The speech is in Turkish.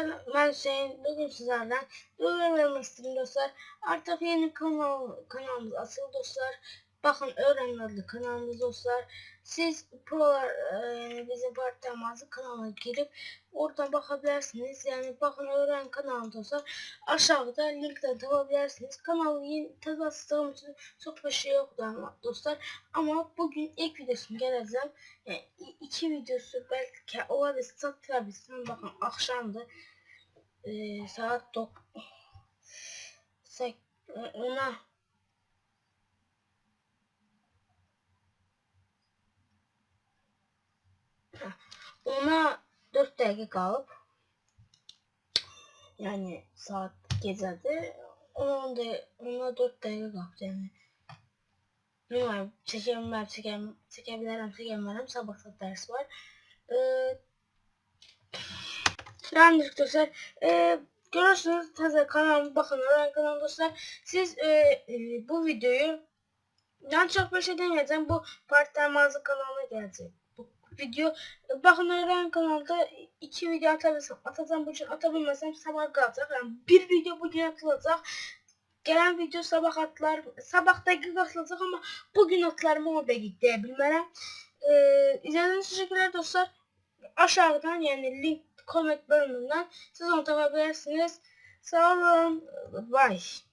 dostlar ben Hüseyin. Bugün sizlerden duyurmamı dostlar. Artık yeni kanal, kanalımız asıl dostlar. Bakın öğren adlı kanalımız dostlar. Siz prolar e, bizim partnerimizi kanalına girip oradan bakabilirsiniz. Yani bakın öğren kanalı dostlar. Aşağıda linkten tapabilirsiniz. Kanalı yeni tanıtım için çok bir şey ama dostlar. Ama bugün ilk videosunu geleceğim. Yani iki videosu belki olabilir satabilirsin. Bakın akşamdı. E, saat dok sek ona ona 4 dakika kalıp yani saat gecədir. Ona da ona 4 dakika qalıb yəni. Bilmirəm, çəkəməm, çəkəm, çəkə bilərəm, çəkəmərəm. Sabah da dərs var. Eee yani dostlar, e, görürsünüz taze kanalım bakın öğren kanalım dostlar. Siz e, e, bu videoyu yani çok bir şey demeyeceğim. Bu partner mağaza kanalına gelecek. Video bakın öğren kanalda iki video atabilirsem atacağım bugün atabilmesem sabah kalacak. Yani bir video bugün atılacak. Gelen video sabah atlar sabah dakika atılacak ama bugün atlarımı o dakika diyebilmem. E, izlediğiniz için teşekkürler dostlar. Aşağıdan yani link comment bölümünden siz onu tapabilirsiniz. Sağ olun. Bye.